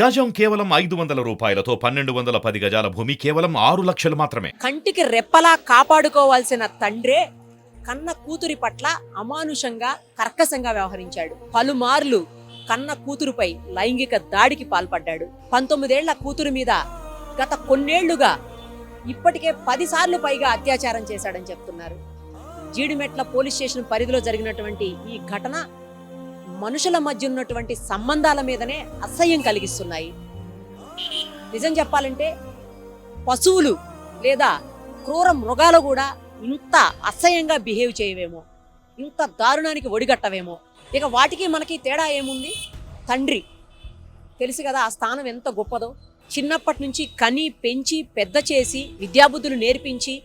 గజం కేవలం ఐదు వందల రూపాయలతో పన్నెండు వందల పది గజాల భూమి కేవలం ఆరు లక్షలు మాత్రమే. కంటికి రెప్పలా కాపాడుకోవాల్సిన తండ్రే కన్న కూతురి పట్ల అమానుషంగా కర్కశంగా వ్యవహరించాడు. పలుమార్లు కన్న కూతురుపై లైంగిక దాడికి పాల్పడ్డాడు. పంతొమ్మిదేళ్ళ కూతురు మీద గత కొన్నేళ్ళుగా ఇప్పటికే పదిసార్లు పైగా అత్యాచారం చేశాడని చెప్తున్నారు. జీడిమెట్ల పోలీస్ స్టేషన్ పరిధిలో జరిగినటువంటి ఈ ఘటన మనుషుల మధ్య ఉన్నటువంటి సంబంధాల మీదనే అసహ్యం కలిగిస్తున్నాయి. నిజం చెప్పాలంటే పశువులు లేదా క్రూర మృగాలు కూడా ఇంత అసహ్యంగా బిహేవ్ చేయవేమో ఇంత దారుణానికి ఒడిగట్టవేమో. ఇక వాటికి మనకి తేడా ఏముంది? తండ్రి. తెలుసు కదా ఆ స్థానం ఎంత గొప్పదో. చిన్నప్పటి నుంచి కని పెంచి పెద్ద చేసి విద్యాబుద్ధులు నేర్పించి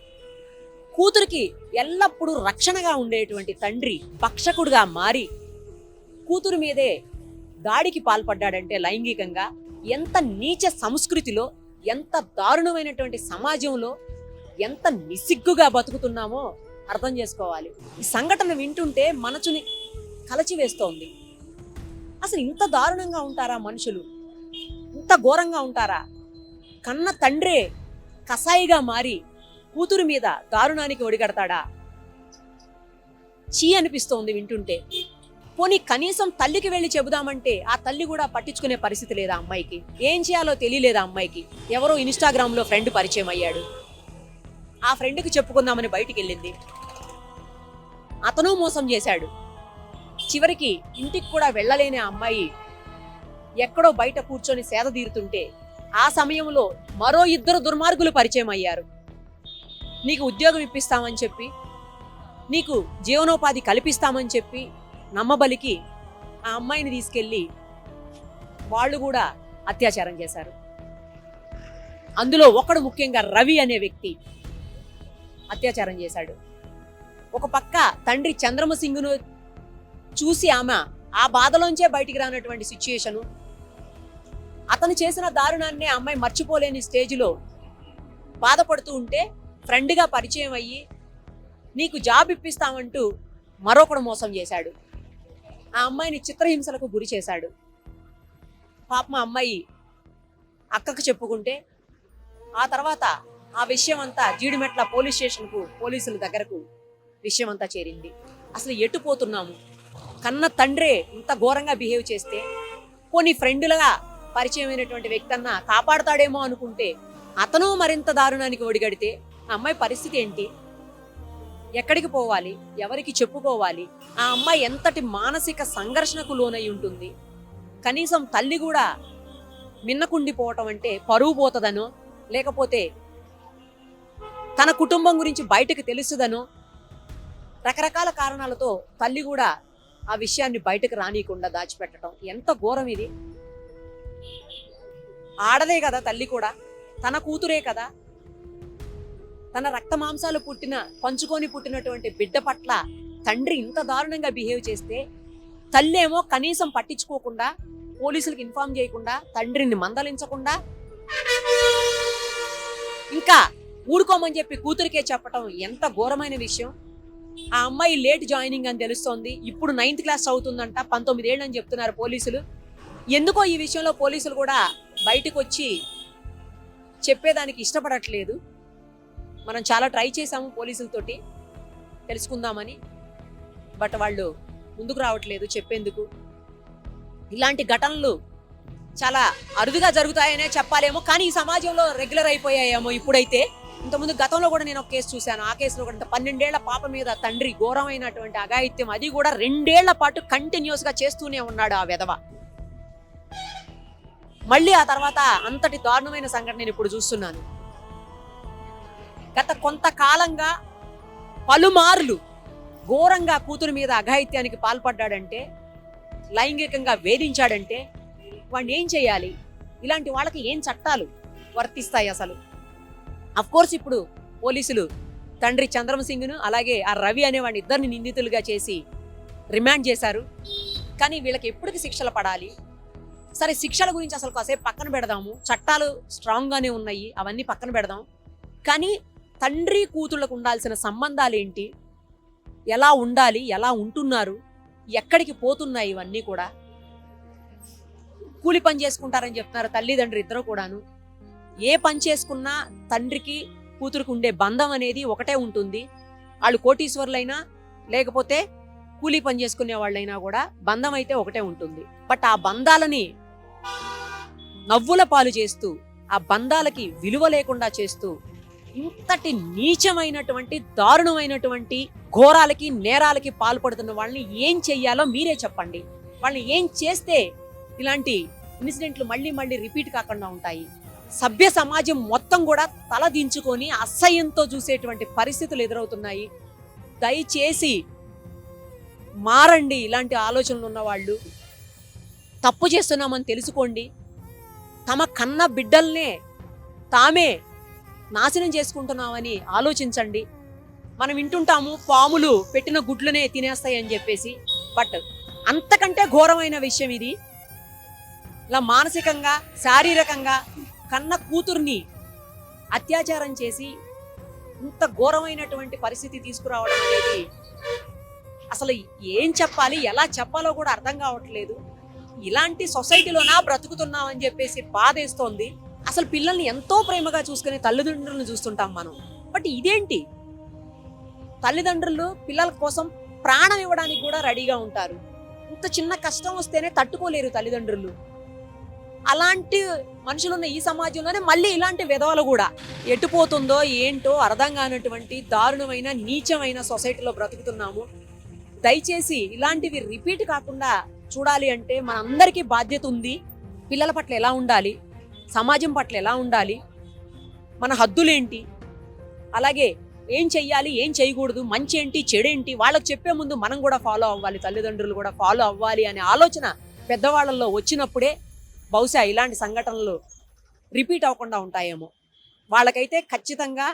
కూతురికి ఎల్లప్పుడూ రక్షణగా ఉండేటువంటి తండ్రి భక్షకుడుగా మారి కూతురు మీదే దాడికి పాల్పడ్డాడంటే లైంగికంగా ఎంత నీచ సంస్కృతిలో ఎంత దారుణమైనటువంటి సమాజంలో ఎంత నిసిగ్గుగా బతుకుతున్నామో అర్థం చేసుకోవాలి. ఈ సంఘటన వింటుంటే మనసుని కలచివేస్తోంది. అసలు ఇంత దారుణంగా ఉంటారా మనుషులు? ఇంత ఘోరంగా ఉంటారా? కన్న తండ్రే కసాయిగా మారి కూతురు మీద దారుణానికి ఒడిగడతాడా? చీ అనిపిస్తోంది వింటుంటే. పోనీ కనీసం తల్లికి వెళ్ళి చెబుదామంటే ఆ తల్లి కూడా పట్టించుకునే పరిస్థితి లేదా అమ్మాయికి? ఏం చేయాలో తెలియలేదా అమ్మాయికి? ఎవరో ఇన్స్టాగ్రామ్లో ఫ్రెండ్ పరిచయం అయ్యాడు. ఆ ఫ్రెండ్కి చెప్పుకుందామని బయటికి వెళ్ళింది. అతను మోసం చేశాడు. చివరికి ఇంటికి కూడా వెళ్ళలేని అమ్మాయి ఎక్కడో బయట కూర్చొని సేద తీరుతుంటే ఆ సమయంలో మరో ఇద్దరు దుర్మార్గులు పరిచయం అయ్యారు. నీకు ఉద్యోగం ఇప్పిస్తామని చెప్పి నీకు జీవనోపాధి కల్పిస్తామని చెప్పి నమ్మబలికి ఆ అమ్మాయిని తీసుకెళ్ళి వాళ్ళు కూడా అత్యాచారం చేశారు. అందులో ఒకడు ముఖ్యంగా రవి అనే వ్యక్తి అత్యాచారం చేశాడు. ఒక పక్క తండ్రి చంద్రమసింగును చూసి ఆమె ఆ బాధలోంచే బయటికి రానటువంటి సిచ్యుయేషను అతను చేసిన దారుణాన్ని అమ్మాయి మర్చిపోలేని స్టేజ్లో బాధపడుతూ ఉంటే ఫ్రెండ్గా పరిచయం అయ్యి నీకు జాబ్ ఇప్పిస్తామంటూ మరొకడు మోసం చేశాడు. ఆ అమ్మాయిని చిత్రహింసలకు గురి చేశాడు. పాప మా అమ్మాయి అక్కకు చెప్పుకుంటే ఆ తర్వాత ఆ విషయం అంతా జీడిమెట్ల పోలీస్ స్టేషన్కు పోలీసుల దగ్గరకు విషయం అంతా చేరింది. అసలు ఎటు పోతున్నాము? కన్న తండ్రే ఇంత ఘోరంగా బిహేవ్ చేస్తే కొన్ని ఫ్రెండ్లుగా పరిచయమైనటువంటి వ్యక్తి అన్న కాపాడతాడేమో అనుకుంటే అతను మరింత దారుణానికి ఒడిగడితే ఆ అమ్మాయి పరిస్థితి ఏంటి? ఎక్కడికి పోవాలి? ఎవరికి చెప్పుకోవాలి? ఆ అమ్మాయి ఎంతటి మానసిక సంఘర్షణకు లోనై ఉంటుంది? కనీసం తల్లి కూడా మిన్నకుండిపోవటం అంటే పరువు పోతుందనో లేకపోతే తన కుటుంబం గురించి బయటకు తెలుసుదనో రకరకాల కారణాలతో తల్లి కూడా ఆ విషయాన్ని బయటకు రానియకుండా దాచిపెట్టడం ఎంత ఘోరం ఇది. ఆడదే కదా తల్లి కూడా. తన కూతురే కదా. తన రక్త మాంసాలు పుట్టిన పంచుకొని పుట్టినటువంటి బిడ్డ పట్ల తండ్రి ఇంత దారుణంగా బిహేవ్ చేస్తే తల్లేమో కనీసం పట్టించుకోకుండా పోలీసులకు ఇన్ఫార్మ్ చేయకుండా తండ్రిని మందలించకుండా ఇంకా ఊడుకోమని చెప్పి కూతురికే చెప్పటం ఎంత ఘోరమైన విషయం. ఆ అమ్మాయి లేట్ జాయినింగ్ అని తెలుస్తోంది. ఇప్పుడు నైన్త్ క్లాస్ అవుతుందంట పంతొమ్మిదేళ్ళు అని చెప్తున్నారు పోలీసులు. ఎందుకో ఈ విషయంలో పోలీసులు కూడా బయటకు వచ్చి చెప్పేదానికి ఇష్టపడట్లేదు. మనం చాలా ట్రై చేసాము పోలీసులతోటి తెలుసుకుందామని బట్ వాళ్ళు ముందుకు రావట్లేదు చెప్పేందుకు. ఇలాంటి ఘటనలు చాలా అరుదుగా జరుగుతాయనే చెప్పాలేమో కానీ ఈ సమాజంలో రెగ్యులర్ అయిపోయాయేమో ఇప్పుడైతే. ఇంతకుముందు గతంలో కూడా నేను ఒక కేసు చూశాను. ఆ కేసులో కూడా పన్నెండేళ్ళ పాప మీద తండ్రి ఘోరమైనటువంటి అఘాయిత్యం అది కూడా రెండేళ్ళ పాటు కంటిన్యూస్గా చేస్తూనే ఉన్నాడు ఆ విధవ. మళ్ళీ ఆ తర్వాత అంతటి దారుణమైన సంఘటన నేను ఇప్పుడు చూస్తున్నాను. గత కొంతకాలంగా పలుమార్లు ఘోరంగా కూతురు మీద అఘాయిత్యానికి పాల్పడ్డాడంటే లైంగికంగా వేధించాడంటే వాడిని ఏం చేయాలి? ఇలాంటి వాళ్ళకి ఏం చట్టాలు వర్తిస్తాయి అసలు? కోర్స్ ఇప్పుడు పోలీసులు తండ్రి చంద్రమసింగ్ను అలాగే ఆ రవి అనేవాడిని ఇద్దరిని నిందితులుగా చేసి రిమాండ్ చేశారు. కానీ వీళ్ళకి ఎప్పటికి శిక్షలు పడాలి? సరే శిక్షల గురించి అసలు కాసేపు పక్కన పెడదాము. చట్టాలు స్ట్రాంగ్గానే ఉన్నాయి అవన్నీ పక్కన పెడదాం. కానీ తండ్రి కూతుళ్ళకు ఉండాల్సిన సంబంధాలు ఏంటి ఎలా ఉండాలి? ఎలా ఉంటున్నారు? ఎక్కడికి పోతున్నాయి ఇవన్నీ కూడా? కూలి పని చేసుకుంటారని చెప్తున్నారు తల్లిదండ్రులు ఇద్దరు కూడాను. ఏ పని చేసుకున్నా తండ్రికి కూతురికి ఉండే బంధం అనేది ఒకటే ఉంటుంది. వాళ్ళు కోటీశ్వరులైనా లేకపోతే కూలీ పని చేసుకునే వాళ్ళైనా కూడా బంధం అయితే ఒకటే ఉంటుంది. బట్ ఆ బంధాలని నవ్వుల పాలు చేస్తూ ఆ బంధాలకి విలువ లేకుండా చేస్తూ ఇంతటి నీచమైనటువంటి దారుణమైనటువంటి ఘోరాలకి నేరాలకి పాల్పడుతున్న వాళ్ళని ఏం చెయ్యాలో మీరే చెప్పండి. వాళ్ళని ఏం చేస్తే ఇలాంటి ఇన్సిడెంట్లు మళ్ళీ మళ్ళీ రిపీట్ కాకుండా ఉంటాయి? సభ్య సమాజం మొత్తం కూడా తల దించుకొని అసహ్యంతో చూసేటువంటి పరిస్థితులు ఎదురవుతున్నాయి. దయచేసి మారండి ఇలాంటి ఆలోచనలు ఉన్నవాళ్ళు తప్పు చేస్తున్నామని తెలుసుకోండి. తమ కన్న బిడ్డల్నే తామే నాశనం చేసుకుంటున్నామని ఆలోచించండి. మనం వింటుంటాము పాములు పెట్టిన గుడ్లనే తినేస్తాయి అని చెప్పేసి. బట్ అంతకంటే ఘోరమైన విషయం ఇది. ఇలా మానసికంగా శారీరకంగా కన్న కూతుర్ని అత్యాచారం చేసి ఇంత ఘోరమైనటువంటి పరిస్థితి తీసుకురావడం అనేది అసలు ఏం చెప్పాలి ఎలా చెప్పాలో కూడా అర్థం కావట్లేదు. ఇలాంటి సొసైటీలోనా బ్రతుకుతున్నామని చెప్పేసి బాధేస్తోంది. అసలు పిల్లల్ని ఎంతో ప్రేమగా చూసుకునే తల్లిదండ్రులను చూస్తుంటాం మనం. బట్ ఇదేంటి? తల్లిదండ్రులు పిల్లల కోసం ప్రాణం ఇవ్వడానికి కూడా రెడీగా ఉంటారు. ఇంత చిన్న కష్టం వస్తేనే తట్టుకోలేరు తల్లిదండ్రులు. అలాంటి మనుషులున్న ఈ సమాజంలోనే మళ్ళీ ఇలాంటి విధవలు కూడా ఎటుపోతుందో ఏంటో అర్థం కానటువంటి దారుణమైన నీచమైన సొసైటీలో బ్రతుకుతున్నాము. దయచేసి ఇలాంటివి రిపీట్ కాకుండా చూడాలి అంటే మనందరికీ బాధ్యత ఉంది. పిల్లల పట్ల ఎలా ఉండాలి? సమాజం పట్ల ఎలా ఉండాలి? మన హద్దులేంటి? అలాగే ఏం చెయ్యాలి ఏం చేయకూడదు మంచి ఏంటి చెడేంటి? వాళ్ళకి చెప్పే ముందు మనం కూడా ఫాలో అవ్వాలి తల్లిదండ్రులు కూడా ఫాలో అవ్వాలి అనే ఆలోచన పెద్దవాళ్ళల్లో వచ్చినప్పుడే బహుశా ఇలాంటి సంఘటనలు రిపీట్ అవ్వకుండా ఉంటాయేమో. వాళ్ళకైతే ఖచ్చితంగా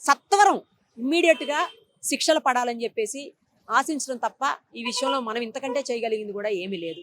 సత్వరం ఇమ్మీడియట్గా శిక్షలు పడాలని చెప్పేసి ఆశించడం తప్ప ఈ విషయంలో మనం ఇంతకంటే చేయగలిగింది కూడా ఏమీ లేదు.